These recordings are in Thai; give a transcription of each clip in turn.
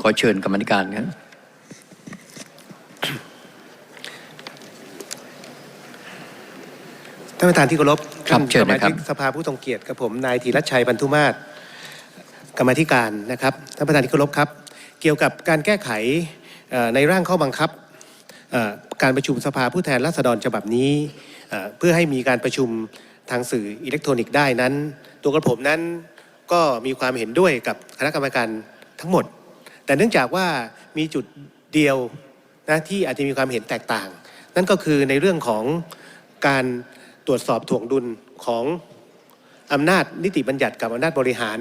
ขอเชิญกรรมาธิการครับท่านประธานที่เคารพครับท่านเชิญสมานะครับชิกสภาผู้ทรงเกียรติกับผมนายธีรชัยบรรทุมาศกรรมาธิการนะครับท่านประธานที่เคารพครับ เกี่ยวกับการแก้ไขเอ่อในร่างข้อบังคับเอ่อการประชุมสภาผู้แทนราษฎรฉบับนี้เอ่อเพื่อให้มีการประชุมทางสื่ออิเล็กทรอนิกส์ได้นั้น ตัวกระผมนั้นก็มีความเห็นด้วยกับคณะกรรมการทั้งหมด แต่เนื่องจากว่ามีจุดเดียวนะที่อาจจะมีความเห็นแตกต่าง นั่นก็คือในเรื่องของการตรวจสอบถ่วงดุลของอำนาจนิติบัญญัติกับอำนาจบริหาร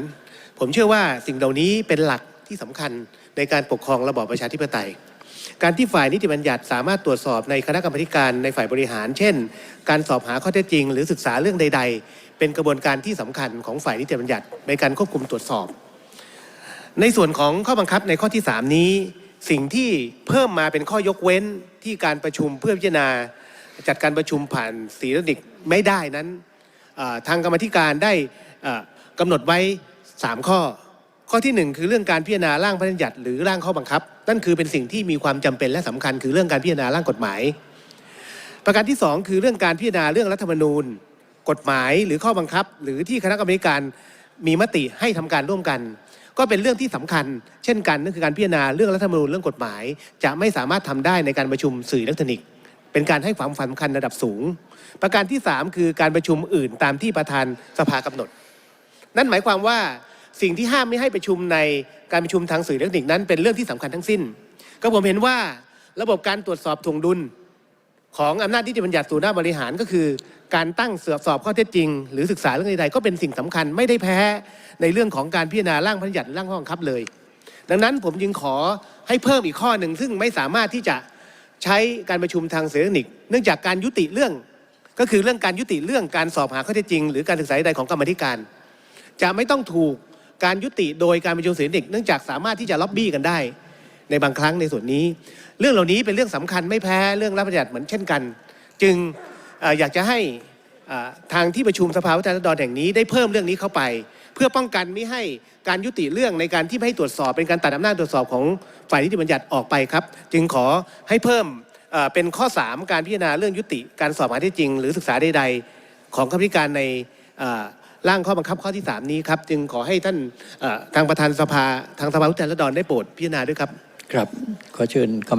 ผมเชื่อว่าสิ่งเหล่านี้เป็นหลักที่สำคัญในการปกครองระบอบประชาธิปไตย การที่ฝ่ายนิติบัญญัติสามารถตรวจสอบในคณะกรรมการในฝ่ายบริหาร เช่น การสอบหาข้อเท็จจริง หรือศึกษาเรื่องใด ๆ เป็นกระบวนการที่สำคัญของฝ่ายนิติบัญญัติในการควบคุมตรวจสอบ ในส่วนของข้อบังคับในข้อที่ 3 นี้ สิ่งที่เพิ่มมาเป็นข้อยกเว้นที่การประชุมเพื่อพิจารณา จัดการประชุมผ่านสีรอนิกไม่ได้นั้นทางกรรมธิการได้เอ่อกำหนดไว้ 3 ข้อ ข้อทีหนึ่1 คือเรื่องการพิจารณาร่างพระราชบัญญัติหรือร่างข้อบังคับ นั่นคือเป็นสิ่งที่มีความจำเป็นและสำคัญ คือเรื่องการพิจารณาร่างกฎหมาย ประการที่ 2 คือเรื่องการพิจารณาเรื่องรัฐธรรมนูญ กฎหมายหรือข้อบังคับ หรือที่คณะกรรมการมีมติให้ทำการร่วมกัน ก็เป็นเรื่องที่สำคัญ เช่นกันนั่นคือการพิจารณาเรื่องรัฐธรรมนูญเรื่องกฎหมาย จะไม่สามารถทำได้ในการประชุมสื่ออิเล็กทรอนิกส์เป็นการให้ความสำคัญระดับสูง ประการที่ 3 คือการประชุมอื่นตามที่ประธานสภากำหนด นั่นหมายความว่าสิ่งที่ห้ามไม่ให้ประชุมในการประชุมทางสื่ออิเล็กทรอนิกส์นั้นเป็นเรื่องที่สำคัญทั้งสิ้น ก็ผมเห็นว่าระบบการตรวจสอบถ่วงดุล ของอำนาจนิติบัญญัติสู่หน้าจบริหารก็คือ การตั้งเสือสอบข้อเท็จจริง หรือศึกษาเรื่องใดๆก็เป็นสิ่งสำคัญไม่ได้แพ้ในเรื่องของการพิจารณาร่างพระราชบัญญัติหรือร่างข้อบังคับเลย ดังนั้นผมจึงขอให้เพิ่มอีกข้อหนึ่งซึ่งไม่สามารถที่จะใช้การประชุมทางสื่ออิเล็กทรอนิกเนื่องจากการยุติเรื่อง ก็คือเรื่องการยุติเรื่องการสอบหาข้อเท็จจริง หรือการศึกษาใดของกรรมธิการ จะไม่ต้องถูกการยุติโดยการประชุมสื่ออิเล็กทรอนิกเนื่องจากสามารถที่จะล็อบบี้กันได้ ในบางครั้งในส่วนนี้ เรื่องเหล่านี้เป็นเรื่องสำคัญไม่แพ้เรื่องรัฐบัญญัติเหมือนเช่นกัน จึงอยากจะให้ทางที่ประชุมสภาผู้แทนราษฎรแห่งนี้ได้เพิ่มเรื่องนี้เข้าไป เพื่อป้องกันไม่ให้การยุติเรื่องในการที่ไม่ให้ตรวจสอบ เป็นการตัดอำนาจตรวจสอบของฝ่ายนิติบัญญัติออกไปครับ จึงขอให้เพิ่มเป็นข้อ 3 การพิจารณาเรื่องยุติการสอบหาที่จริง หรือศึกษาใดๆ ของคณะกรรมการในร่างข้อบังคับข้อที่ 3 นี้ครับ จึงขอให้ท่านทางประธานสภาทางสภาผู้แทนราษฎรได้โปรดพิจารณาด้วยครับ ครับขอเชิญกรรมา